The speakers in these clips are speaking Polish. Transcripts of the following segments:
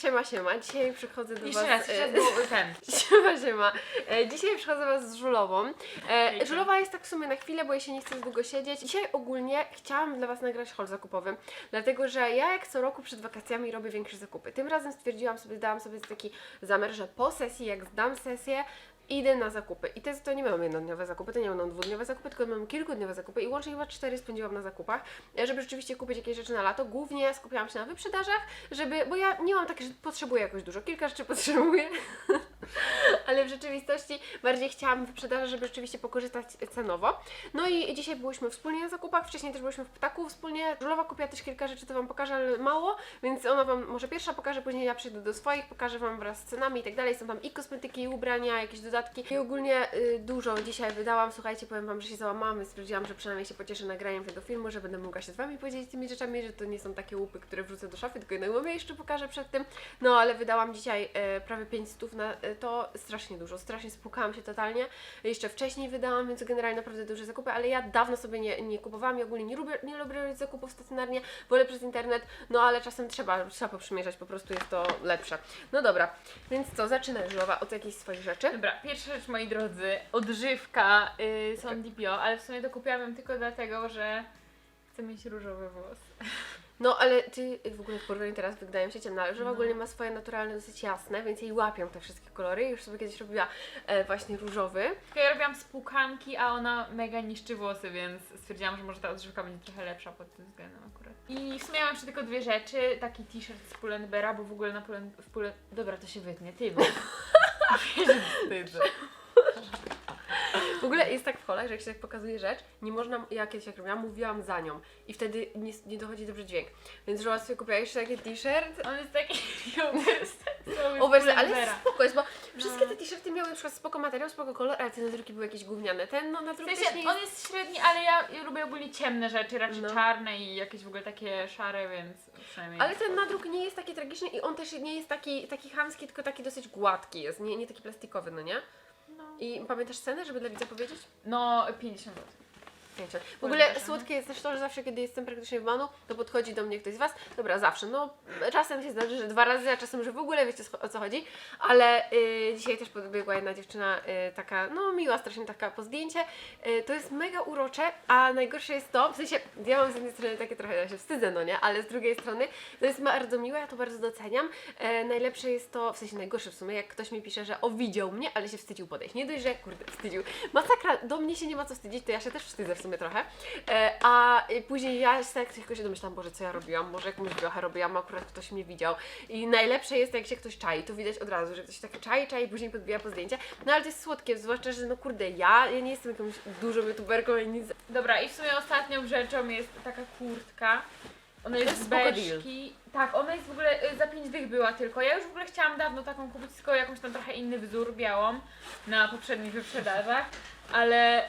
Siema, siema. Dzisiaj przychodzę do Jeszcze Was... raz, e, jeszcze raz było ten. Siema, siema. E, dzisiaj przychodzę Was z Żulową. E, Hejka. Żulowa jest tak w sumie na chwilę, bo jej się nie chce za długo siedzieć. Dzisiaj ogólnie chciałam dla Was nagrać haul zakupowy, dlatego że ja jak co roku przed wakacjami robię większe zakupy. Tym razem stwierdziłam sobie, dałam sobie taki zamiar, że po sesji, jak zdam sesję, idę na zakupy. I to, to nie mam jednodniowe zakupy, to nie mam dwudniowe zakupy, tylko mam kilkudniowe zakupy i łącznie chyba cztery spędziłam na zakupach, żeby rzeczywiście kupić jakieś rzeczy na lato. Głównie skupiałam się na wyprzedażach, żeby, bo ja nie mam takie, że potrzebuję jakoś dużo, kilka rzeczy potrzebuję, ale w rzeczywistości bardziej chciałam wyprzedaży, żeby rzeczywiście pokorzystać cenowo. No i dzisiaj byłyśmy wspólnie na zakupach, wcześniej też byłyśmy w Ptaku wspólnie. Żulowa kupiła też kilka rzeczy, to Wam pokażę, ale mało, więc ona Wam może pierwsza pokaże, później ja przyjdę do swoich, pokażę Wam wraz z cenami i tak dalej. Są tam i kosmetyki, i ubrania, jakieś dodatki. I ogólnie y, dużo dzisiaj wydałam. Słuchajcie, powiem Wam, że się załamałam, więc stwierdziłam, że przynajmniej się pocieszę nagraniem tego filmu, że będę mogła się z Wami podzielić tymi rzeczami, że to nie są takie łupy, które wrzucę do szafy, tylko jedną mamie jeszcze pokażę przed tym. No ale wydałam dzisiaj e, prawie 5 stów na e, to, strasznie dużo, strasznie spłukałam się totalnie. Jeszcze wcześniej wydałam, więc generalnie naprawdę duże zakupy, ale ja dawno sobie nie, nie kupowałam i ogólnie nie lubię, nie lubię robić zakupów stacjonarnie, wolę przez internet, no ale czasem trzeba, trzeba poprzymierzać, po prostu jest to lepsze. No dobra, więc co, zaczynaj Żulowa od jakichś swoich rzeczy. Dobra, pierwsza rzecz moi drodzy, odżywka y, Sondipio, ale w sumie dokupiłam ją tylko dlatego, że chcę mieć różowy włos. No ale ty w ogóle w porównaniu teraz wydają się ciemne, ale Żulowa No. ogólnie ma swoje naturalne, dosyć jasne, więc jej łapią te wszystkie kolory. Już sobie kiedyś robiła e, właśnie różowy. Tylko ja robiłam spłukanki, a ona mega niszczy włosy, więc stwierdziłam, że może ta odżywka będzie trochę lepsza pod tym względem akurat. I w sumie mam jeszcze tylko dwie rzeczy, taki t-shirt z Pull&Beara, bo w ogóle na Pull w Pull Dobra, to się wytnie, ty, bo... Wstydzę. W ogóle jest tak w holach, że jak się tak pokazuje rzecz, nie można, ja kiedyś jak robiłam, mówiłam za nią i wtedy nie, nie dochodzi dobrze dźwięk. Więc Żoła sobie kupiła jeszcze taki t-shirt. On jest taki. Oversize, ale spoko jest, bo wszystkie No. te t-shirty miały na przykład spoko materiał, spoko kolor, ale te nadruki były jakieś gówniane. Ten no W nadruk też sensie, nie on jest... jest średni, ale ja, ja lubię ogólnie ciemne rzeczy, raczej No. czarne i jakieś w ogóle takie szare, więc przynajmniej... Ale ten nadruk nie jest taki tragiczny i on też nie jest taki, taki chamski, tylko taki dosyć gładki jest, nie, nie taki plastikowy, no nie? No, I pamiętasz cenę, żeby dla widza powiedzieć? no 50 zł. Wiecie. W ogóle Proszę. słodkie jest też to, że zawsze kiedy jestem praktycznie w manu, to podchodzi do mnie ktoś z Was. Dobra, zawsze. No czasem się zdarzy, że dwa razy, a czasem, że w ogóle wiecie o co chodzi. Ale y, dzisiaj też podbiegła jedna dziewczyna y, taka, no miła, strasznie taka po zdjęcie. Y, to jest mega urocze, a najgorsze jest to, w sensie ja mam z jednej strony takie trochę, ja się wstydzę, no nie? Ale z drugiej strony to jest bardzo miłe, ja to bardzo doceniam. E, najlepsze jest to, w sensie najgorsze w sumie, jak ktoś mi pisze, że o widział mnie, ale się wstydził podejść. Nie dość, że kurde, wstydził. Masakra, do mnie się nie ma co wstydzić, to ja się też wstydzę w sumie trochę. E, a później ja się tak tylko się domyślam, Boże, co ja robiłam, może jakąś wiochę robiłam, akurat ktoś mnie widział. I najlepsze jest, jak się ktoś czai, to widać od razu, że ktoś się tak czai, czai, później podbija po zdjęcie. No ale to jest słodkie, zwłaszcza, że no kurde, ja, ja nie jestem jakąś dużą youtuberką, ja nic... Dobra, i w sumie ostatnią rzeczą jest taka kurtka. Ona jest jest z beczki. Tak, ona jest w ogóle y, za 5 dych była tylko. Ja już w ogóle chciałam dawno taką kupić, tylko jakąś tam trochę inny wzór białą na poprzednich wyprzedażach, ale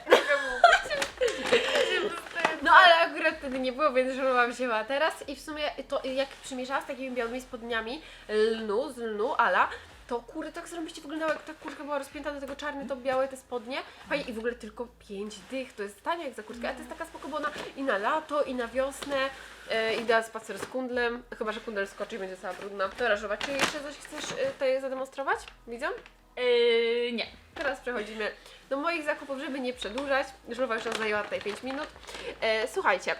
No ale akurat wtedy nie było, więc żulowa wzięła teraz i w sumie to jak przymierzała z takimi białymi spodniami lnu, z lnu, ala, to kurde, tak zrobiście wyglądało, jak ta kurtka była rozpięta do tego czarne, to białe te spodnie. Fajnie i w ogóle tylko 5 dych, to jest tanie jak za kurtkę, a to jest taka spoko, i na lato, i na wiosnę, e, i da spacer z kundlem, chyba, że kundel skoczy i będzie cała brudna. Dobra, Żulowa, czy jeszcze coś chcesz e, tutaj zademonstrować? Widzą? Yy, nie. Teraz przechodzimy do moich zakupów, żeby nie przedłużać. Żulowa już nam zajęła tutaj 5 minut. E, słuchajcie,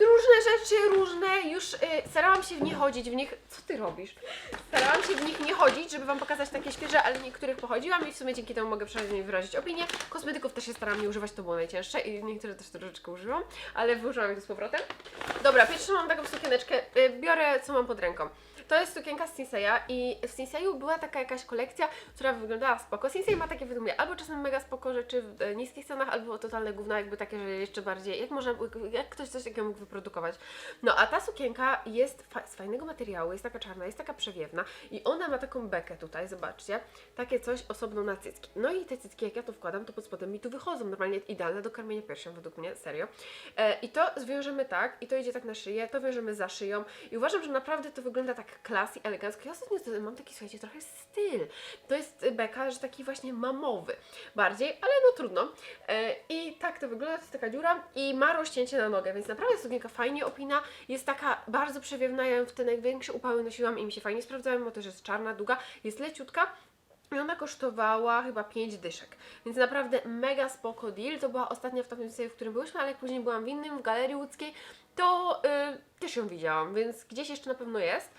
różne rzeczy, różne, już e, starałam się w nie chodzić, w nich... Co ty robisz? Starałam się w nich nie chodzić, żeby Wam pokazać takie świeże, ale niektórych pochodziłam i w sumie dzięki temu mogę przynajmniej wyrazić opinię. Kosmetyków też się starałam nie używać, to było najcięższe i niektóre też troszeczkę używam, ale wyłożyłam ich z powrotem. Dobra, pierwszą mam taką sukieneczkę, e, biorę co mam pod ręką. To jest sukienka z Sinseya i w Sinseyu była taka jakaś kolekcja, która wyglądała spoko. Sinsei ma takie według mnie albo czasem mega spoko rzeczy w e, niskich cenach, albo totalne gówna, jakby takie, że jeszcze bardziej, jak można, jak ktoś coś takiego mógł wyprodukować. No a ta sukienka jest fa- z fajnego materiału, jest taka czarna, jest taka przewiewna i ona ma taką bekę tutaj, zobaczcie, takie coś osobno na cycki. No i te cycki, jak ja to wkładam, to pod spodem mi tu wychodzą, normalnie idealne do karmienia piersią według mnie, serio. E, I to zwiążemy tak, i to idzie tak na szyję, to wiążemy za szyją i uważam, że naprawdę to wygląda tak klasy, elegancko. Ja ostatnio mam taki, słuchajcie, trochę styl. To jest beka, że taki właśnie mamowy bardziej, ale no trudno. E, I tak to wygląda, to jest taka dziura i ma rozcięcie na nogę, więc naprawdę sukienka fajnie opina, jest taka bardzo przewiewna, ja ją w te największe upały nosiłam i mi się fajnie sprawdzała, bluzę, mimo też jest czarna, długa, jest leciutka. I ona kosztowała chyba 5 dyszek. Więc naprawdę mega spoko deal. To była ostatnia w tamtym sobie, w którym byłyśmy, ale jak później byłam w innym, w Galerii Łódzkiej, to y, też ją widziałam, więc gdzieś jeszcze na pewno jest.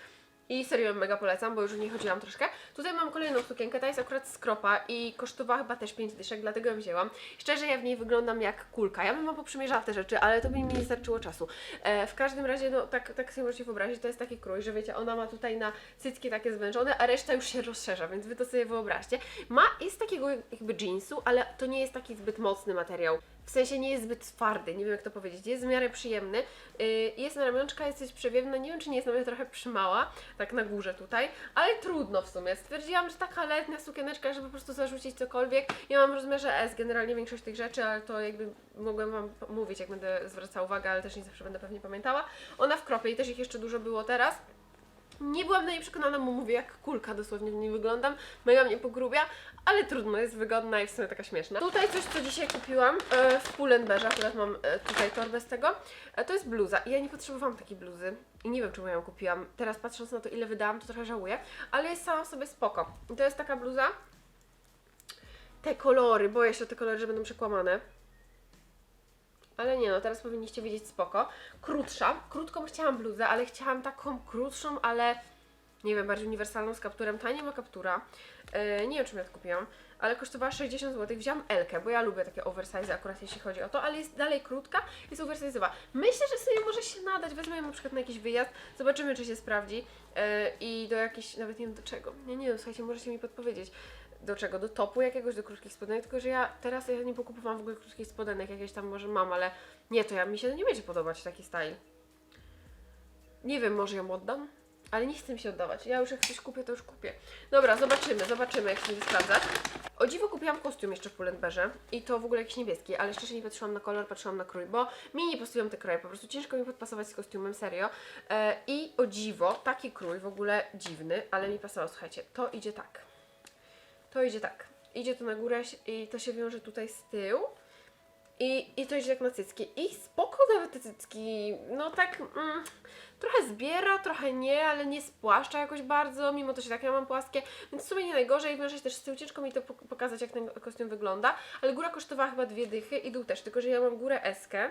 I serio mega polecam, bo już w niej chodziłam troszkę. Tutaj mam kolejną sukienkę, ta jest akurat skropa i kosztowała chyba też 5 dyszek, dlatego ją wzięłam. Szczerze, ja w niej wyglądam jak kulka. Ja bym wam poprzymierzała te rzeczy, ale to by mi nie starczyło czasu. E, w każdym razie, no tak, tak sobie możecie wyobrazić, to jest taki krój, że wiecie, ona ma tutaj na cycki takie zwężone, a reszta już się rozszerza, więc wy to sobie wyobraźcie. Ma, jest takiego jakby jeansu, ale to nie jest taki zbyt mocny materiał. W sensie nie jest zbyt twardy, nie wiem jak to powiedzieć, jest w miarę przyjemny. Yy, jest na ramionczka, jest coś przewiewna, nie wiem czy nie jest na mnie trochę przymała, tak na górze tutaj, ale trudno w sumie. Stwierdziłam, że taka letnia sukieneczka, żeby po prostu zarzucić cokolwiek. Ja mam w rozmiarze S generalnie większość tych rzeczy, ale to jakby mogłem Wam mówić, jak będę zwracała uwagę, ale też nie zawsze będę pewnie pamiętała. Ona w kropie i też ich jeszcze dużo było teraz. Nie byłam na niej przekonana, bo mówię, jak kulka dosłownie w niej wyglądam. Mega mnie pogrubia, ale trudno, jest wygodna i w sumie taka śmieszna. Tutaj coś, co dzisiaj kupiłam e, w Pull&Bearze, akurat mam e, tutaj torbę z tego. E, to jest bluza i ja nie potrzebowałam takiej bluzy i nie wiem, czemu ją kupiłam. Teraz patrząc na to, ile wydałam, to trochę żałuję, ale jest sama w sobie spoko. I to jest taka bluza. Te kolory, boję się te kolory, że będą przekłamane. Ale nie no, teraz powinniście wiedzieć spoko. Krótsza. Krótką chciałam bluzę, ale chciałam taką krótszą, ale nie wiem, bardziej uniwersalną z kapturem. Ta nie ma kaptura. E, nie wiem, czym ja to kupiłam, ale kosztowała 60 zł. Wziąłam Elkę, bo ja lubię takie oversize akurat jeśli chodzi o to, ale jest dalej krótka, jest oversize'owa. Myślę, że sobie może się nadać. Wezmę ją na przykład na jakiś wyjazd, zobaczymy, czy się sprawdzi. E, I do jakiejś, nawet nie wiem do czego. Nie, nie wiem, słuchajcie, możecie mi podpowiedzieć. Do czego? Do topu jakiegoś, do krótkich spodenek, tylko że ja teraz ja nie pokupowałam w ogóle krótkich spodenek, jakieś tam może mam, ale nie, to ja mi się nie będzie podobać taki style. Nie wiem, może ją oddam, ale nie chcę mi się oddawać. Ja już jak coś kupię, to już kupię. Dobra, zobaczymy, zobaczymy jak się będzie sprawdzać. O dziwo kupiłam kostium jeszcze w Pull&Bearze i to w ogóle jakiś niebieski, ale szczerze nie patrzyłam na kolor, patrzyłam na krój, bo mi nie pasują te kroje, po prostu ciężko mi podpasować z kostiumem, serio. E, I o dziwo, taki krój w ogóle dziwny, ale mi pasował, słuchajcie, to idzie tak. To idzie tak. Idzie to na górę i to się wiąże tutaj z tyłu. I, I to idzie jak na cycki. I spoko nawet te cycki, no tak mm, trochę zbiera, trochę nie, ale nie spłaszcza jakoś bardzo, mimo to, że tak ja mam płaskie, więc w sumie nie najgorzej, wiąże się też z tyłu, ciężko mi to pok- pokazać jak ten kostium wygląda, ale góra kosztowała chyba dwie dychy i dół też, tylko że ja mam górę S-kę,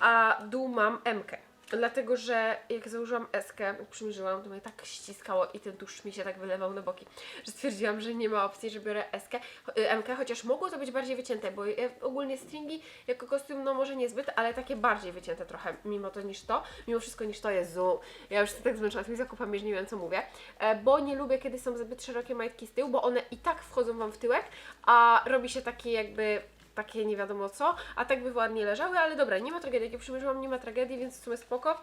a dół mam M-kę. Dlatego, że jak założyłam eskę, przymierzyłam, to mnie tak ściskało i ten tłuszcz mi się tak wylewał na boki, że stwierdziłam, że nie ma opcji, że biorę eskę, y, MK, chociaż mogło to być bardziej wycięte, bo ogólnie stringi jako kostium, no może niezbyt, ale takie bardziej wycięte trochę mimo to niż to, mimo wszystko niż to jest zu. Ja już jestem tak zmęczona tymi zakupami, że nie wiem co mówię, e, bo nie lubię, kiedy są zbyt szerokie majtki z tyłu, bo one i tak wchodzą Wam w tyłek, a robi się takie jakby takie nie wiadomo co, a tak by ładnie leżały, ale dobra, nie ma tragedii, jak je przymierzyłam, nie ma tragedii, więc w sumie spoko.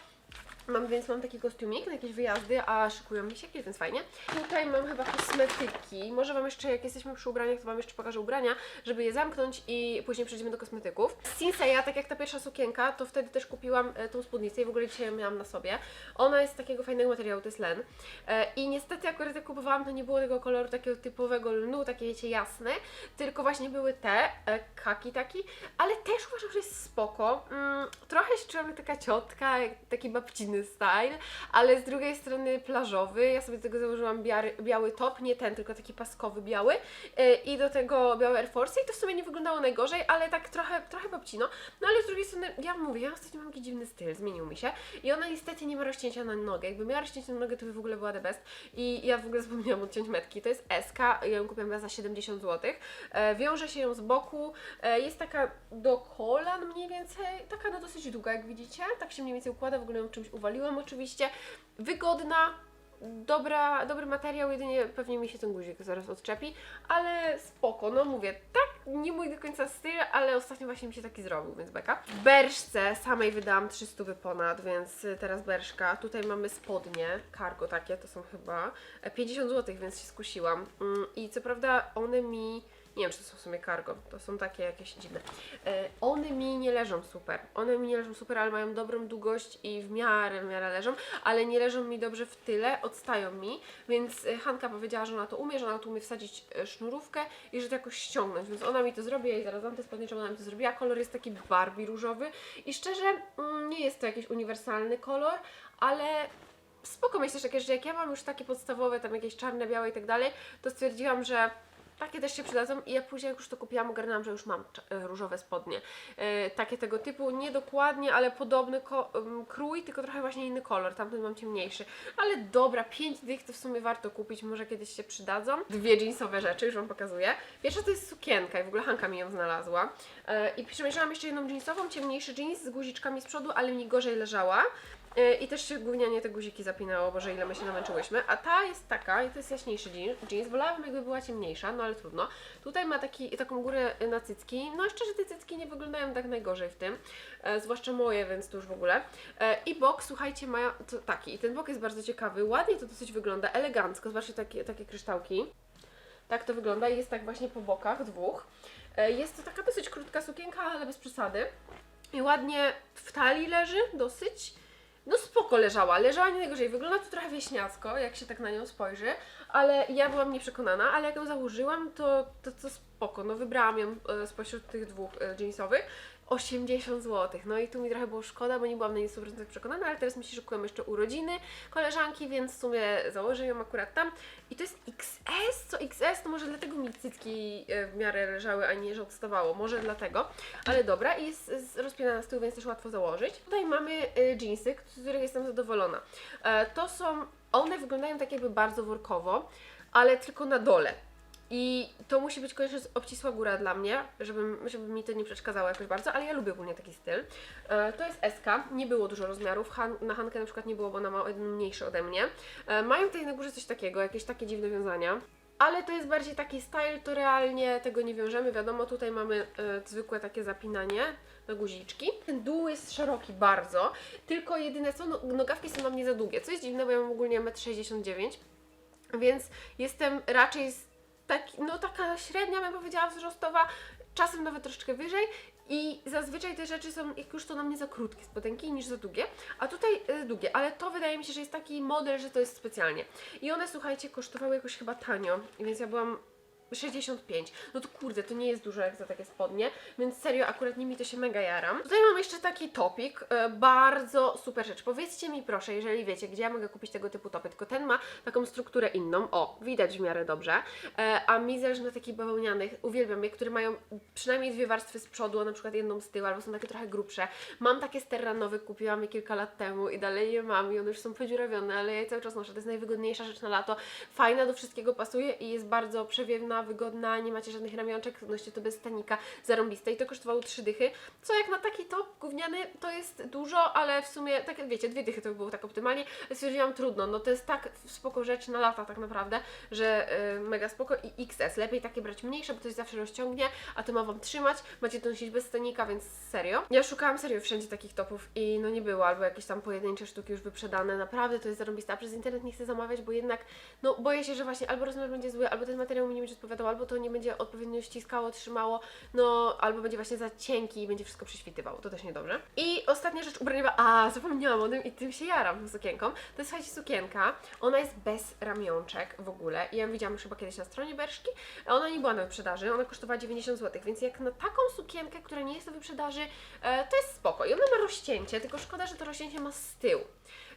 Mam, więc mam taki kostiumik na jakieś wyjazdy, a szykują mi się, więc fajnie. Tutaj mam chyba kosmetyki. Może Wam jeszcze, jak jesteśmy przy ubraniach, to Wam jeszcze pokażę ubrania, żeby je zamknąć i później przejdziemy do kosmetyków. Z Sinseya, tak jak ta pierwsza sukienka, to wtedy też kupiłam e, tą spódnicę i w ogóle dzisiaj ją miałam na sobie. Ona jest z takiego fajnego materiału, to jest len. E, I niestety akurat jak kupowałam, to nie było tego koloru takiego typowego lnu, takie wiecie, jasne, tylko właśnie były te, e, kaki taki, ale też uważam, że jest spoko. Mm, trochę się czułam taka ciotka, taki babciny style, ale z drugiej strony plażowy. Ja sobie do tego założyłam biary, biały top, nie ten, tylko taki paskowy biały e, i do tego białe Air Force i to w sumie nie wyglądało najgorzej, ale tak trochę, trochę babcino. No ale z drugiej strony, ja mówię, ja ostatnio mam taki dziwny styl, zmienił mi się i ona niestety nie ma rozcięcia na nogę. Jakby miała rozcięcie na nogę, to by w ogóle była the best i ja w ogóle zapomniałam odciąć metki. To jest SK, ja ją kupiłam za 70 zł. E, wiąże się ją z boku, e, jest taka do kolan mniej więcej, taka no dosyć długa jak widzicie, tak się mniej więcej układa, w ogóle ją czymś uwaliłam oczywiście. Wygodna, dobra, dobry materiał, jedynie pewnie mi się ten guzik zaraz odczepi, ale spoko, no mówię, tak, nie mój do końca styl, ale ostatnio właśnie mi się taki zrobił, więc beka. Berszce samej wydałam 300 ponad, więc teraz Berszka. Tutaj mamy spodnie, cargo takie, to są chyba e, 50 zł, więc się skusiłam. Mm, I co prawda one mi nie wiem, czy to są w sumie cargo, to są takie jakieś dziwne. E, one mi nie leżą super. One mi nie leżą super, ale mają dobrą długość i w miarę, w miarę leżą, ale nie leżą mi dobrze w tyle, odstają mi, więc e, Hanka powiedziała, że ona to umie, że ona tu umie wsadzić e, sznurówkę i że to jakoś ściągnąć, więc ona mi to zrobi, ja jej zaraz dam te spodnie, ona mi to zrobiła. Kolor jest taki Barbie różowy i szczerze mm, nie jest to jakiś uniwersalny kolor, ale spoko myślę że jak ja mam już takie podstawowe, tam jakieś czarne, białe i tak dalej, to stwierdziłam, że takie też się przydadzą i ja później jak już to kupiłam, ogarnęłam, że już mam e, różowe spodnie. E, takie tego typu, nie dokładnie, ale podobny em, krój, tylko trochę właśnie inny kolor, tamten mam ciemniejszy. Ale dobra, 5 dych to w sumie warto kupić, może kiedyś się przydadzą. Dwie jeansowe rzeczy, już Wam pokazuję. Pierwsza to jest sukienka i w ogóle Hanka mi ją znalazła. E, I przemierzałam jeszcze jedną jeansową, ciemniejszy jeans z guziczkami z przodu, ale mi gorzej leżała. E, I też się gównianie te guziki zapinało, boże ile my się namęczyłyśmy. A ta jest taka, i to jest jaśniejszy jean- jeans. Wolałabym jakby była ciemniejsza, no ale trudno. Tutaj ma taki, taką górę na cycki. No szczerze te cycki nie wyglądają tak najgorzej w tym. E, zwłaszcza moje, więc to już w ogóle. E, I bok, słuchajcie, to taki. I ten bok jest bardzo ciekawy. Ładnie to dosyć wygląda, elegancko. Zobaczcie takie, takie kryształki. Tak to wygląda i jest tak właśnie po bokach dwóch. E, Jest to taka dosyć krótka sukienka, ale bez przesady. I ładnie w talii leży, dosyć. No spoko leżała, leżała nie najgorzej. Wygląda to trochę wieśniacko, jak się tak na nią spojrzy, ale ja byłam nieprzekonana, ale jak ją założyłam, to, to, to spoko. No wybrałam ją e, spośród tych dwóch e, jeansowych. 80 zł. No i tu mi trochę było szkoda, bo nie byłam na 100% przekonana, ale teraz mi się szykują jeszcze urodziny koleżanki, więc w sumie założę ją akurat tam. I to jest XS, co XS, to może dlatego mi cycki e, w miarę leżały, a nie, że odstawało. Może dlatego, ale dobra. I jest rozpinana z tyłu, więc też łatwo założyć. Tutaj mamy jeansy, z których jestem zadowolona. E, To są, one wyglądają tak jakby bardzo workowo, ale tylko na dole. I to musi być koniecznie obcisła góra dla mnie, żeby, żeby mi to nie przeszkadzało jakoś bardzo, ale ja lubię ogólnie taki styl. E, to jest SK, nie było dużo rozmiarów, Han, na Hankę na przykład nie było, bo ona ma mniejszy ode mnie. E, mają tutaj na górze coś takiego, jakieś takie dziwne wiązania. Ale to jest bardziej taki style, to realnie tego nie wiążemy. Wiadomo, tutaj mamy e, zwykłe takie zapinanie na guziczki. Ten dół jest szeroki bardzo, tylko jedyne co, no, nogawki są na mnie za długie, co jest dziwne, bo ja mam ogólnie 1,69 m, więc jestem raczej z taki, no taka średnia bym powiedziała wzrostowa, czasem nawet troszeczkę wyżej i zazwyczaj te rzeczy są, jak już to na mnie za krótkie spodenki niż za długie, a tutaj y, długie, ale to wydaje mi się, że jest taki model, że to jest specjalnie. I one, słuchajcie, kosztowały jakoś chyba tanio, więc ja byłam 65. No to kurde, to nie jest dużo jak za takie spodnie, więc serio, akurat nimi to się mega jaram. Tutaj mam jeszcze taki topik, e, bardzo super rzecz. Powiedzcie mi proszę, jeżeli wiecie, gdzie ja mogę kupić tego typu topy, tylko ten ma taką strukturę inną, o, widać w miarę dobrze, e, a mi zależy na takich bawełnianych, uwielbiam je, które mają przynajmniej dwie warstwy z przodu, a na przykład jedną z tyłu, albo są takie trochę grubsze. Mam takie sterranowe, kupiłam je kilka lat temu i dalej je mam i one już są podziurawione, ale ja je cały czas noszę, to jest najwygodniejsza rzecz na lato, fajna, do wszystkiego pasuje i jest bardzo przewiewna, wygodna, nie macie żadnych ramionczek, noście to bez stanika, zarąbiste i to kosztowało trzy dychy, co jak na taki top gówniany to jest dużo, ale w sumie, tak wiecie, dwie dychy to by było tak optymalnie, stwierdziłam trudno, no to jest tak spoko rzecz na lata tak naprawdę, że y, mega spoko i XS, lepiej takie brać mniejsze, bo to się zawsze rozciągnie, a to ma Wam trzymać, macie to nosić bez stanika, więc serio. Ja szukałam serio wszędzie takich topów i no nie było, albo jakieś tam pojedyncze sztuki już wyprzedane, naprawdę to jest zarąbiste, a przez internet nie chcę zamawiać, bo jednak, no boję się, że właśnie albo rozmiar będzie zły, albo ten materiał mi nie będzie albo to nie będzie odpowiednio ściskało, trzymało, no albo będzie właśnie za cienki i będzie wszystko prześwitywało, to też niedobrze. I ostatnia rzecz ubraniowa, a zapomniałam o tym i tym się jaram tą sukienką, to jest słuchajcie sukienka, ona jest bez ramionczek w ogóle. Ja ją widziałam już chyba kiedyś na stronie Berszki, ona nie była na wyprzedaży, ona kosztowała 90 zł, więc jak na taką sukienkę, która nie jest na wyprzedaży, e, to jest spoko. I ona ma rozcięcie, tylko szkoda, że to rozcięcie ma z tyłu.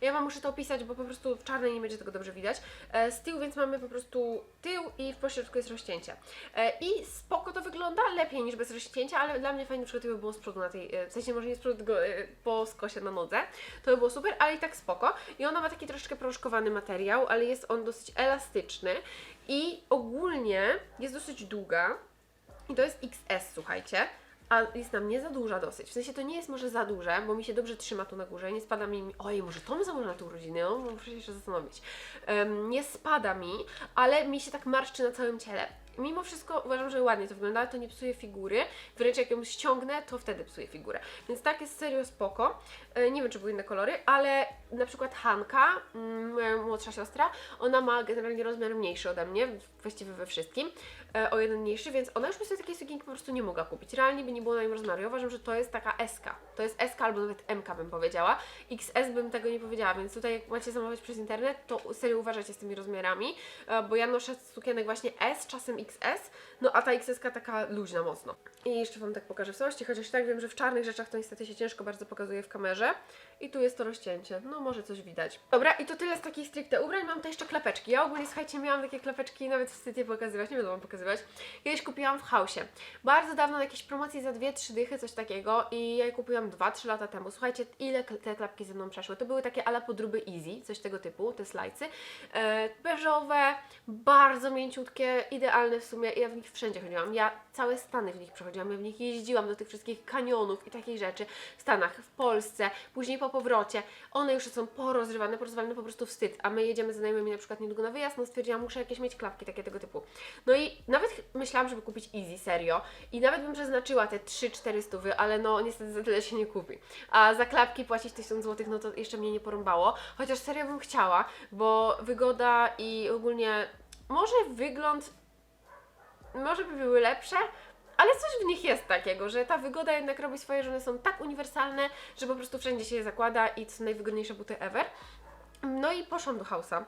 Ja Wam muszę to opisać, bo po prostu w czarnej nie będzie tego dobrze widać. E, z tyłu więc mamy po prostu tył i w pośrodku jest rozcięcie. E, I spoko to wygląda, lepiej niż bez rozcięcia, ale dla mnie fajnie przykład gdyby było z przodu na tej, e, w sensie może nie z przodu, tylko po skosie na nodze. To by było super, ale i tak spoko. I ona ma taki troszeczkę proszkowany materiał, ale jest on dosyć elastyczny i ogólnie jest dosyć długa. I to jest XS, słuchajcie. A jest na mnie za duża dosyć. W sensie to nie jest może za duże, bo mi się dobrze trzyma tu na górze. Nie spada mi. Ojej, może to mi na te urodziny? No, muszę się zastanowić. Em, nie spada mi, ale mi się tak marszczy na całym ciele. Mimo wszystko uważam, że ładnie to wygląda, to nie psuje figury. Wręcz jak ją ściągnę, to wtedy psuje figurę. Więc tak jest serio spoko. E, nie wiem, czy były inne kolory, ale na przykład Hanka, mm, moja młodsza siostra, ona ma generalnie rozmiar mniejszy ode mnie, właściwie we wszystkim, e, o jeden mniejszy, więc ona już by sobie takiej sukienki po prostu nie mogła kupić. Realnie by nie było na nim rozmiaru. Ja uważam, że to jest taka SK. To jest SK albo nawet MK bym powiedziała. XS bym tego nie powiedziała, więc tutaj jak macie zamawiać przez internet, to serio uważajcie z tymi rozmiarami, e, bo ja noszę sukienek właśnie S, czasem XS, no a ta XS taka luźna mocno. I jeszcze Wam tak pokażę w całości, chociaż tak wiem, że w czarnych rzeczach to niestety się ciężko bardzo pokazuje w kamerze. I tu jest to rozcięcie, no może coś widać. Dobra, i to tyle z takich stricte ubrań, mam tu jeszcze klapeczki. Ja ogólnie, słuchajcie, miałam takie klapeczki, nawet wstyd je pokazywać, nie będę Wam pokazywać. Kiedyś kupiłam w Hausie. Bardzo dawno na jakiejś promocji za 2-3 dychy, coś takiego i ja je kupiłam 2-3 lata temu. Słuchajcie, ile te klapki ze mną przeszły. To były takie ala podróby easy, coś tego typu, te slajcy. E, beżowe, bardzo mięciutkie, idealne w sumie ja w nich wszędzie chodziłam. Ja całe Stany w nich przechodziłam, ja w nich jeździłam do tych wszystkich kanionów i takich rzeczy w Stanach, w Polsce, później po powrocie. One już są porozrywane, porozwalone po prostu wstyd, a my jedziemy z znajomymi na przykład niedługo na wyjazd, no stwierdziłam, muszę jakieś mieć klapki takie tego typu. No i nawet myślałam, żeby kupić Easy, serio. I nawet bym przeznaczyła te 3-4 stówy, ale no niestety za tyle się nie kupi. A za klapki płacić 1000 zł, no to jeszcze mnie nie porąbało. Chociaż serio bym chciała, bo wygoda i ogólnie może wygląd może by były lepsze, ale coś w nich jest takiego, że ta wygoda jednak robi swoje, że one są tak uniwersalne, że po prostu wszędzie się je zakłada i to są najwygodniejsze buty ever. No i poszłam do Hausa,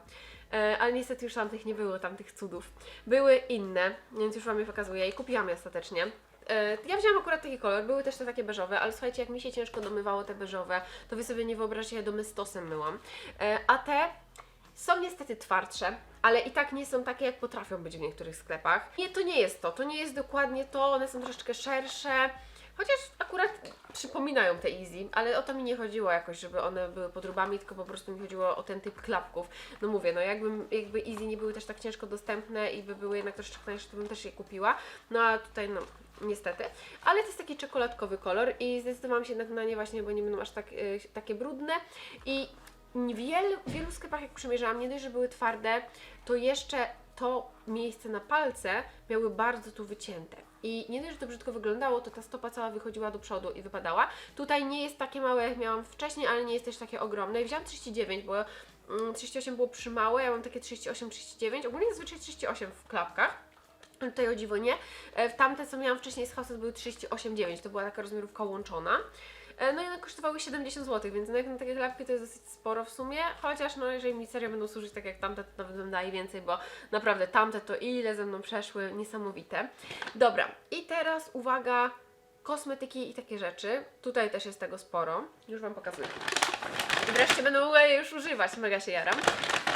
e, ale niestety już tamtych nie było, tamtych cudów. Były inne, więc już Wam je pokazuję i kupiłam je ostatecznie. E, Ja wzięłam akurat taki kolor, były też te takie beżowe, ale słuchajcie, jak mi się ciężko domywało te beżowe, to Wy sobie nie wyobraźcie, ja domestosem myłam. E, A te są niestety twardsze, ale i tak nie są takie, jak potrafią być w niektórych sklepach. Nie, to nie jest to, to nie jest dokładnie to, one są troszeczkę szersze, chociaż akurat przypominają te Easy, ale o to mi nie chodziło jakoś, żeby one były podróbami, tylko po prostu mi chodziło o ten typ klapków. No mówię, no jakbym, jakby Easy nie były też tak ciężko dostępne i by były jednak troszeczkę tańsze, to bym też je kupiła, no a tutaj no niestety, ale to jest taki czekoladkowy kolor i zdecydowałam się jednak na nie właśnie, bo nie będą aż tak, y, takie brudne. I w wielu sklepach, jak przymierzałam, nie dość, że były twarde, to jeszcze to miejsce na palce miały bardzo tu wycięte. I nie dość, że to brzydko wyglądało, to ta stopa cała wychodziła do przodu i wypadała. Tutaj nie jest takie małe, jak miałam wcześniej, ale nie jest też takie ogromne. I wziąłam 39, bo mm, 38 było przy małe, ja mam takie 38-39. Ogólnie zazwyczaj 38 w klapkach. Tutaj o dziwo nie. E, tamte, co miałam wcześniej z House'em były 38,9. To była taka rozmiarówka łączona. E, No i one kosztowały 70 zł, więc na takie klapki to jest dosyć sporo w sumie. Chociaż no jeżeli mi serio będą służyć tak jak tamte, to nawet bym dała i więcej, bo naprawdę tamte to ile ze mną przeszły, niesamowite. Dobra, i teraz uwaga, kosmetyki i takie rzeczy. Tutaj też jest tego sporo. Już Wam pokazuję. Wreszcie będę mogła je już używać, mega się jaram.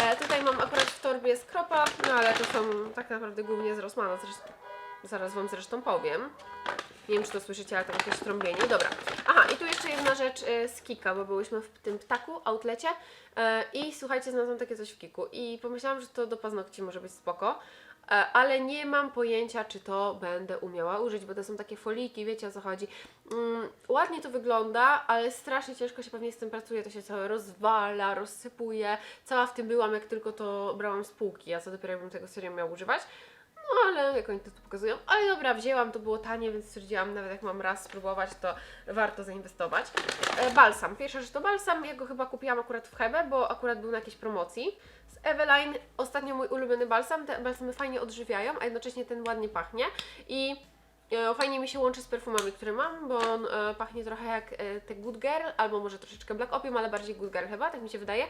E, tutaj mam akurat w torbie skropa, no ale to są tak naprawdę głównie z Rossmana, zresztą, zaraz Wam zresztą powiem. Nie wiem, czy to słyszycie, ale tam jakieś trąbienie. Dobra. Aha, i tu jeszcze jedna rzecz e, z Kika, bo byłyśmy w tym ptaku, outlecie e, i słuchajcie, znalazłam takie coś w Kiku i pomyślałam, że to do paznokci może być spoko, e, ale nie mam pojęcia, czy to będę umiała użyć, bo to są takie foliki, wiecie o co chodzi. Mm, ładnie to wygląda, ale strasznie ciężko się pewnie z tym pracuje, to się całe rozwala, rozsypuje. Cała w tym byłam, jak tylko to brałam z półki, a co dopiero jakbym tego serio miała używać. No ale jak oni to tu pokazują. Ale dobra, wzięłam, to było tanie, więc stwierdziłam, nawet jak mam raz spróbować, to warto zainwestować. E, balsam. Pierwsza rzecz to balsam. Ja go chyba kupiłam akurat w Hebe, bo akurat był na jakiejś promocji. Z Eveline ostatnio mój ulubiony balsam. Te balsamy fajnie odżywiają, a jednocześnie ten ładnie pachnie. I fajnie mi się łączy z perfumami, które mam, bo on e, pachnie trochę jak e, te Good Girl, albo może troszeczkę Black Opium, ale bardziej Good Girl chyba, tak mi się wydaje.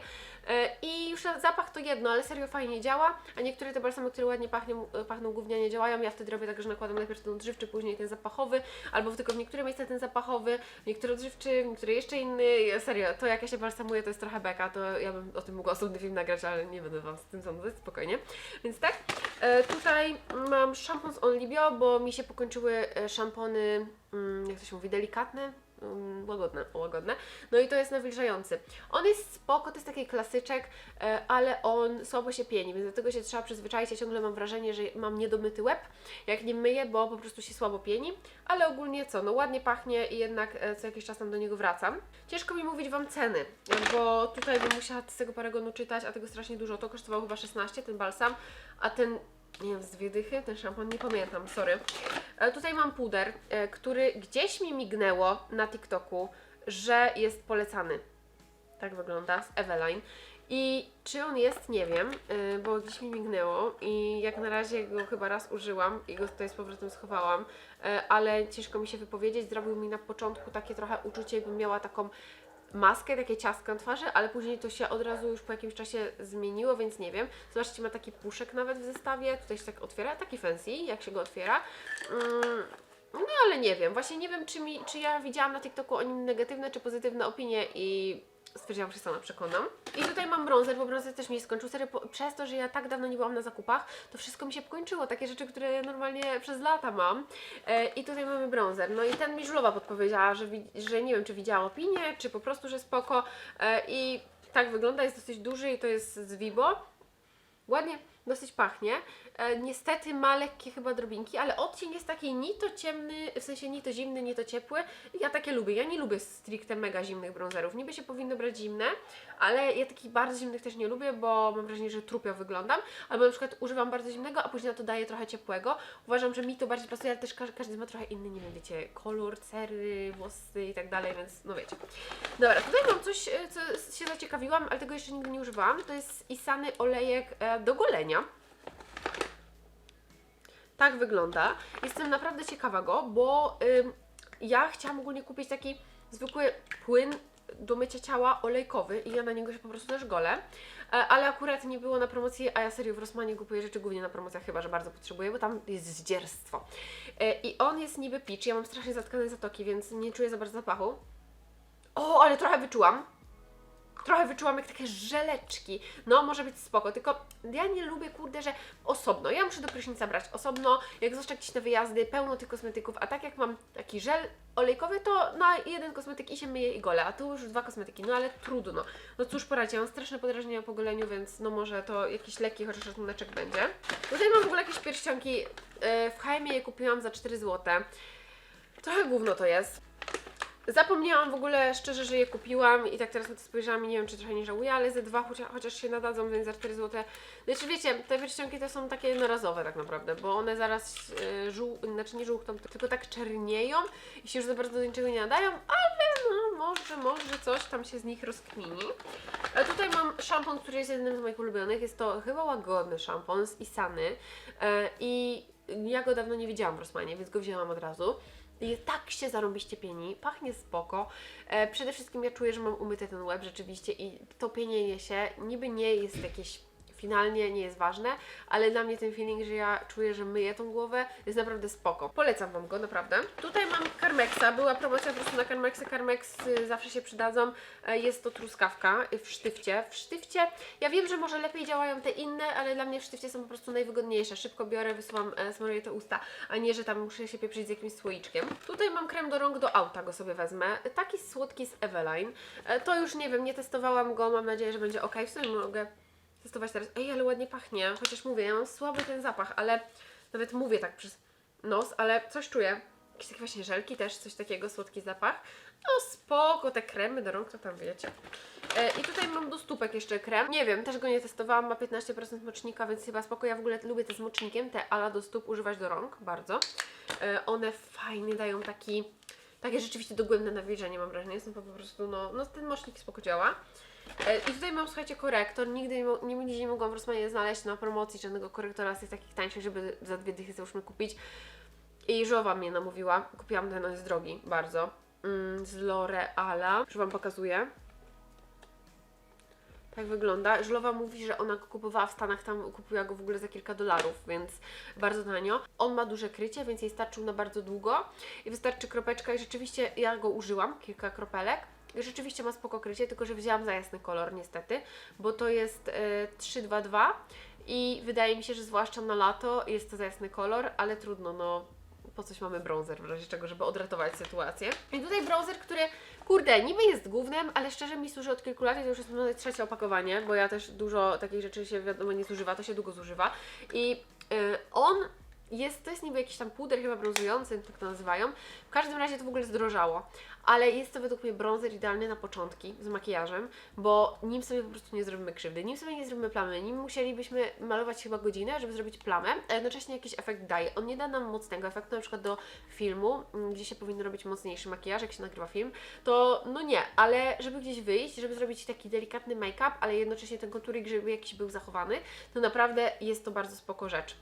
E, I już zapach to jedno, ale serio fajnie działa, a niektóre te balsamy, które ładnie pachną, e, pachną gównianie działają. Ja wtedy robię tak, że nakładam najpierw ten odżywczy, później ten zapachowy, albo tylko w niektóre miejsca ten zapachowy, niektóre odżywczy, niektóre jeszcze inny. Serio, to jak ja się balsamuję, to jest trochę beka, to ja bym o tym mogła osobny film nagrać, ale nie będę Wam z tym zanudzać, spokojnie. Więc tak, e, tutaj mam szampon z Onlibio, bo mi się pokończyły e, szampony, mm, jak to się mówi, delikatne, mm, łagodne, łagodne. No i to jest nawilżający. On jest spoko, to jest taki klasyczek, e, ale on słabo się pieni, więc do tego się trzeba przyzwyczaić. Ja ciągle mam wrażenie, że mam niedomyty łeb, jak nie myję, bo po prostu się słabo pieni, ale ogólnie co, no ładnie pachnie i jednak e, co jakiś czas tam do niego wracam. Ciężko mi mówić Wam ceny, bo tutaj bym musiała z tego paragonu czytać, a tego strasznie dużo. To kosztowało chyba 16, ten balsam, a ten nie wiem, z dwie dychy, ten szampon, nie pamiętam, sorry. E, tutaj mam puder, e, który gdzieś mi mignęło na TikToku, że jest polecany. Tak wygląda, z Eveline. I czy on jest, nie wiem, y, bo gdzieś mi mignęło i jak na razie go chyba raz użyłam i go tutaj z powrotem schowałam, ale ciężko mi się wypowiedzieć. Zrobił mi na początku takie trochę uczucie, jakbym miała taką maskę, takie ciastko na twarzy, ale później to się od razu już po jakimś czasie zmieniło, więc nie wiem. Zobaczcie, ma taki puszek nawet w zestawie, tutaj się tak otwiera, taki fancy, jak się go otwiera. Mm, no ale nie wiem, właśnie nie wiem, czy, mi, czy ja widziałam na TikToku o nim negatywne czy pozytywne opinie i stwierdziłam, że sama przekonam. I tutaj mam bronzer, bo bronzer też mi się skończył. Serio, przez to, że ja tak dawno nie byłam na zakupach, to wszystko mi się pokończyło. Takie rzeczy, które ja normalnie przez lata mam. E, I tutaj mamy bronzer. No i ten mi Żulowa podpowiedziała, że, że nie wiem, czy widziała opinię, czy po prostu, że spoko. E, I tak wygląda, jest dosyć duży i to jest z Vibo. Ładnie, dosyć pachnie. E, niestety ma lekkie chyba drobinki, ale odcień jest taki ni to ciemny, w sensie ni to zimny, ni to ciepły. Ja takie lubię. Ja nie lubię stricte mega zimnych bronzerów. Niby się powinno brać zimne, ale ja takich bardzo zimnych też nie lubię, bo mam wrażenie, że trupio wyglądam. Albo na przykład używam bardzo zimnego, a później na to daję trochę ciepłego. Uważam, że mi to bardziej pasuje, ale też każdy, każdy ma trochę inny, nie wiem, wiecie, kolor, cery, włosy i tak dalej, więc no wiecie. Dobra, tutaj mam coś, e, co się zaciekawiłam, ale tego jeszcze nigdy nie używałam. To jest Isany olejek e, do golenia. Tak wygląda. Jestem naprawdę ciekawa go, bo ja chciałam ogólnie kupić taki zwykły płyn do mycia ciała olejkowy i ja na niego się po prostu też golę. E, ale akurat nie było na promocji, a ja serio w Rosmanie kupuję rzeczy głównie na promocjach, chyba że bardzo potrzebuję, bo tam jest zdzierstwo. E, I on jest niby peach, ja mam strasznie zatkane zatoki, więc nie czuję za bardzo zapachu. O, ale trochę wyczułam. Trochę wyczułam jak takie żeleczki. No, może być spoko, tylko ja nie lubię, kurde, że osobno. Ja muszę do prysznica brać osobno, jak zwłaszcza gdzieś na wyjazdy, pełno tych kosmetyków, a tak jak mam taki żel olejkowy, to na jeden kosmetyk i się myję i gole, a tu już dwa kosmetyki, no ale trudno. No cóż poradzić, ja mam straszne podrażnienia po goleniu, więc no może to jakiś lekki chociaż ratuneczek będzie. Tutaj mam w ogóle jakieś pierścionki, yy, w H&M je kupiłam za 4 zł. Trochę gówno to jest. Zapomniałam w ogóle szczerze, że je kupiłam i tak teraz na to spojrzałam i nie wiem, czy trochę nie żałuję, ale ze dwa chociaż, chociaż się nadadzą, więc za 4 zł. Znaczy wiecie, te pierścionki to są takie jednorazowe tak naprawdę, bo one zaraz yy, żół, znaczy nie żółkną, tylko tak czernieją i się już za bardzo do niczego nie nadają, ale no może, może coś tam się z nich rozkmini. A tutaj mam szampon, który jest jednym z moich ulubionych, jest to chyba łagodny szampon z Isany yy, i ja go dawno nie widziałam w Rosmanie, więc go wzięłam od razu. I tak się zarąbiście pieni, pachnie spoko. E, przede wszystkim ja czuję, że mam umyty ten łeb rzeczywiście i to pienienie się niby nie jest jakieś finalnie nie jest ważne, ale dla mnie ten feeling, że ja czuję, że myję tą głowę jest naprawdę spoko. Polecam Wam go, naprawdę. Tutaj mam Carmexa, była promocja po prostu na Carmexy, Carmex y, zawsze się przydadzą. E, jest to truskawka y, w sztywcie. W sztywcie, ja wiem, że może lepiej działają te inne, ale dla mnie w sztywcie są po prostu najwygodniejsze. Szybko biorę, wysuwam, e, smaruję te usta, a nie, że tam muszę się pieprzyć z jakimś słoiczkiem. Tutaj mam krem do rąk do auta, go sobie wezmę. Taki słodki z Eveline. E, to już nie wiem, nie testowałam go, mam nadzieję, że będzie ok. W sumie mogę testować teraz. Ej, ale ładnie pachnie. Chociaż mówię, ja mam słaby ten zapach, ale nawet mówię tak przez nos, ale coś czuję. Jakieś takie właśnie żelki też, coś takiego, słodki zapach. No spoko, te kremy do rąk, to tam wiecie. E, I tutaj mam do stópek jeszcze krem. Nie wiem, też go nie testowałam, ma 15% mocznika, więc chyba spoko. Ja w ogóle lubię te z mocznikiem, te ala do stóp używać do rąk, bardzo. E, one fajnie dają taki, takie rzeczywiście dogłębne nawilżenie, mam wrażenie. Są po prostu, no, no ten mocznik spoko działa. E, I tutaj mam, słuchajcie, korektor. Nigdy nie, mo- nie, mogłam w Rosmanie znaleźć na promocji żadnego korektora z tych takich tańszych, żeby za dwie dychy załóżmy kupić. I żoła mnie namówiła. Kupiłam ten, on jest drogi, bardzo. Mm, z L'Oreala. Już Wam pokazuję. Tak wygląda. Żulowa mówi, że ona go kupowała w Stanach, tam kupiła go w ogóle za kilka dolarów, więc bardzo tanio. On ma duże krycie, więc jej starczył na bardzo długo i wystarczy kropeczka i rzeczywiście ja go użyłam, kilka kropelek. Rzeczywiście ma spoko krycie, tylko że wzięłam za jasny kolor niestety, bo to jest y, 322 i wydaje mi się, że zwłaszcza na lato jest to za jasny kolor, ale trudno, no po coś mamy bronzer w razie czego, żeby odratować sytuację. I tutaj bronzer, który, kurde, niby jest głównym, ale szczerze mi służy od kilku lat i to już jest moje trzecie opakowanie, bo ja też dużo takich rzeczy się wiadomo nie zużywa, to się długo zużywa. I y, on jest, to jest niby jakiś tam puder chyba brązujący, tak to nazywają. W każdym razie to w ogóle zdrożało. Ale jest to według mnie bronzer idealny na początki z makijażem, bo nim sobie po prostu nie zrobimy krzywdy, nim sobie nie zrobimy plamy, nim musielibyśmy malować chyba godzinę, żeby zrobić plamę, a jednocześnie jakiś efekt daje. On nie da nam mocnego efektu, na przykład do filmu, mm, gdzie się powinno robić mocniejszy makijaż, jak się nagrywa film, to no nie, ale żeby gdzieś wyjść, żeby zrobić taki delikatny make-up, ale jednocześnie ten konturik, żeby jakiś był zachowany, to naprawdę jest to bardzo spoko rzecz.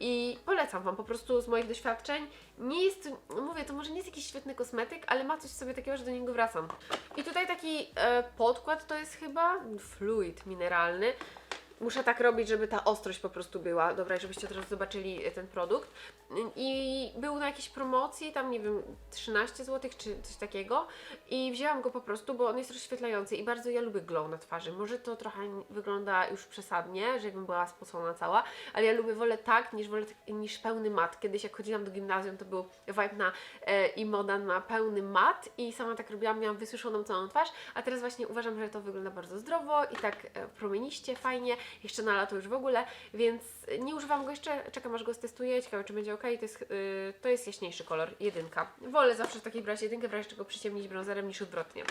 I polecam Wam po prostu z moich doświadczeń. Nie jest, mówię, to może nie jest jakiś świetny kosmetyk, ale ma coś sobie takiego, że do niego wracam. I tutaj taki e, podkład to jest chyba fluid mineralny. Muszę tak robić, żeby ta ostrość po prostu była. Dobra, i żebyście teraz zobaczyli e, ten produkt. I był na jakiejś promocji, tam nie wiem, 13 zł czy coś takiego. I wzięłam go po prostu, bo on jest rozświetlający i bardzo ja lubię glow na twarzy. Może to trochę wygląda już przesadnie, że była spocona cała, ale ja lubię, wolę tak niż, wolę, tak- niż pełny mat. Kiedyś jak chodziłam do gimnazjum, to był vibe na e, i moda na pełny mat i sama tak robiłam, miałam wysuszoną całą twarz, a teraz właśnie uważam, że to wygląda bardzo zdrowo i tak e, promieniście, fajnie, jeszcze na lato już w ogóle, więc nie używam go jeszcze, czekam aż go stestuję, ciekawe czy będzie ok, to jest, y, to jest jaśniejszy kolor, jedynka. Wolę zawsze w takiej brać jedynkę, w razie czego przyciemnić brązerem niż odwrotnie.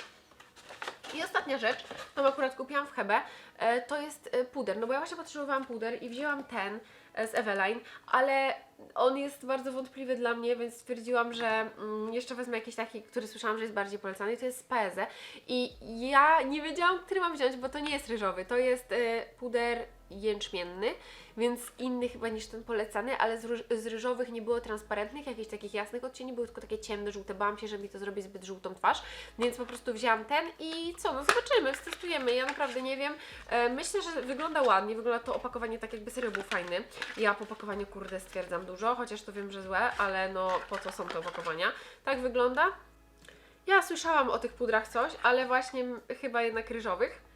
I ostatnia rzecz, tą akurat kupiłam w Hebe, e, to jest e, puder. No bo ja właśnie potrzebowałam puder i wzięłam ten e, z Eveline, ale on jest bardzo wątpliwy dla mnie, więc stwierdziłam, że mm, jeszcze wezmę jakiś taki, który słyszałam, że jest bardziej polecany to jest z Paeze. I ja nie wiedziałam, który mam wziąć, bo to nie jest ryżowy, to jest e, puder jęczmienny, więc inny chyba niż ten polecany, ale z, róż- z ryżowych nie było transparentnych, jakichś takich jasnych odcieni, były tylko takie ciemne, żółte. Bałam się, że mi to zrobi zbyt żółtą twarz, więc po prostu wzięłam ten i co, no zobaczymy, testujemy. Ja naprawdę nie wiem. E, myślę, że wygląda ładnie, wygląda to opakowanie tak jakby serio był fajny. Ja po opakowaniu kurde stwierdzam dużo, chociaż to wiem, że złe, ale no po co są te opakowania. Tak wygląda. Ja słyszałam o tych pudrach coś, ale właśnie chyba jednak ryżowych.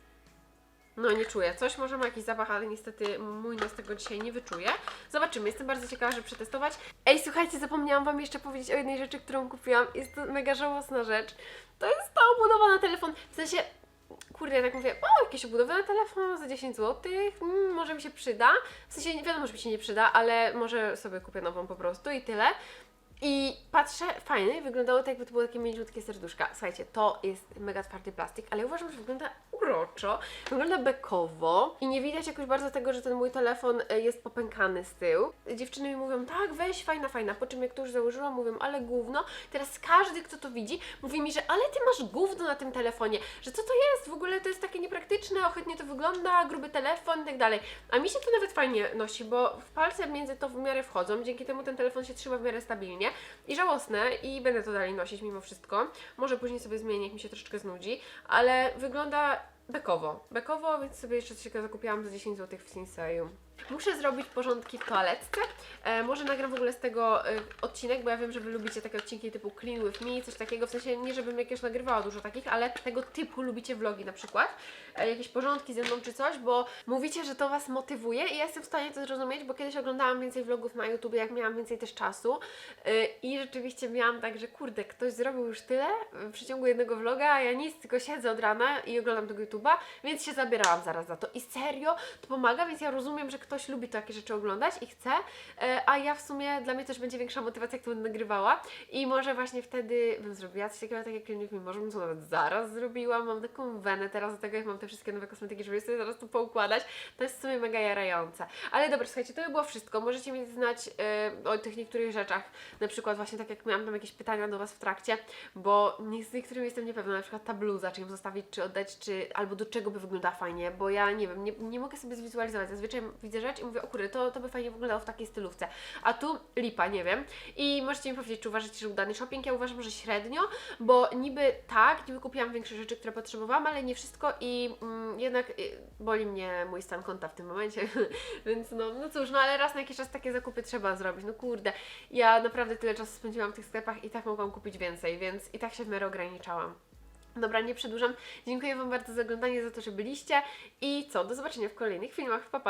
No nie czuję. Coś może ma jakiś zapach, ale niestety mój nos tego dzisiaj nie wyczuje. Zobaczymy. Jestem bardzo ciekawa, żeby przetestować. Ej, słuchajcie, zapomniałam Wam jeszcze powiedzieć o jednej rzeczy, którą kupiłam. Jest to mega żałosna rzecz. To jest ta obudowa na telefon. W sensie, kurde, ja tak mówię, o, jakieś obudowy na telefon za 10 zł, mm, może mi się przyda. W sensie, wiadomo, że mi się nie przyda, ale może sobie kupię nową po prostu i tyle. I patrzę, fajny, wyglądało tak, jakby to było takie mięciutkie serduszka. Słuchajcie, to jest mega twardy plastik, ale uważam, że wygląda uroczo, wygląda bekowo i nie widać jakoś bardzo tego, że ten mój telefon e, jest popękany z tyłu. Dziewczyny mi mówią, tak, weź, fajna, fajna, po czym jak to już założyłam, mówią, ale gówno. Teraz każdy, kto to widzi, mówi mi, że ale ty masz gówno na tym telefonie, że co to jest, w ogóle to jest takie niepraktyczne, ohydnie to wygląda, gruby telefon i tak dalej. A mi się to nawet fajnie nosi, bo w palce między to w miarę wchodzą, dzięki temu ten telefon się trzyma w miarę stabilnie i żałosne i będę to dalej nosić mimo wszystko. Może później sobie zmienię, jak mi się troszeczkę znudzi, ale wygląda bekowo. Bekowo, więc sobie jeszcze coś takiego zakupiłam za 10 zł w Sinseju. Muszę zrobić porządki w toaletce. E, może nagram w ogóle z tego e, odcinek, bo ja wiem, że Wy lubicie takie odcinki typu Clean With Me, coś takiego. W sensie nie, żebym jakieś nagrywała dużo takich, ale tego typu lubicie vlogi na przykład. E, jakieś porządki ze mną czy coś, bo mówicie, że to Was motywuje i ja jestem w stanie to zrozumieć, bo kiedyś oglądałam więcej vlogów na YouTube, jak miałam więcej też czasu e, i rzeczywiście miałam tak, że kurde, ktoś zrobił już tyle w przeciągu jednego vloga, a ja nic, tylko siedzę od rana i oglądam tego YouTube'a, więc się zabierałam zaraz za to. I serio, to pomaga, więc ja rozumiem, że ktoś lubi takie rzeczy oglądać i chce, e, a ja w sumie, dla mnie też będzie większa motywacja, jak to będę nagrywała. I może właśnie wtedy bym zrobiła coś takiego, tak jak Me, może bym to nawet zaraz zrobiła, mam taką wenę teraz do tego, jak mam te wszystkie nowe kosmetyki, żeby sobie zaraz to poukładać, to jest w sumie mega jarające. Ale dobra, słuchajcie, to by było wszystko, możecie mi znać e, o tych niektórych rzeczach, na przykład właśnie tak jak miałam tam jakieś pytania do Was w trakcie, bo z niektórymi jestem niepewna, na przykład ta bluza, czy ją zostawić, czy oddać, czy albo do czego by wyglądała fajnie, bo ja nie wiem, nie, nie mogę sobie zwizualizować, zazwyczaj widzę rzecz i mówię, o kurde, to, to by fajnie wyglądało w takiej stylówce, a tu lipa, nie wiem i możecie mi powiedzieć, czy uważacie, że udany shopping, ja uważam, że średnio, bo niby tak, niby kupiłam większe rzeczy, które potrzebowałam, ale nie wszystko i mm, jednak y, boli mnie mój stan konta w tym momencie, więc no, no cóż, no ale raz na jakiś czas takie zakupy trzeba zrobić, no kurde, ja naprawdę tyle czasu spędziłam w tych sklepach i tak mogłam kupić więcej, więc i tak się w miarę ograniczałam. Dobra, nie przedłużam. Dziękuję Wam bardzo za oglądanie, za to, że byliście i co, do zobaczenia w kolejnych filmach. Pa, pa!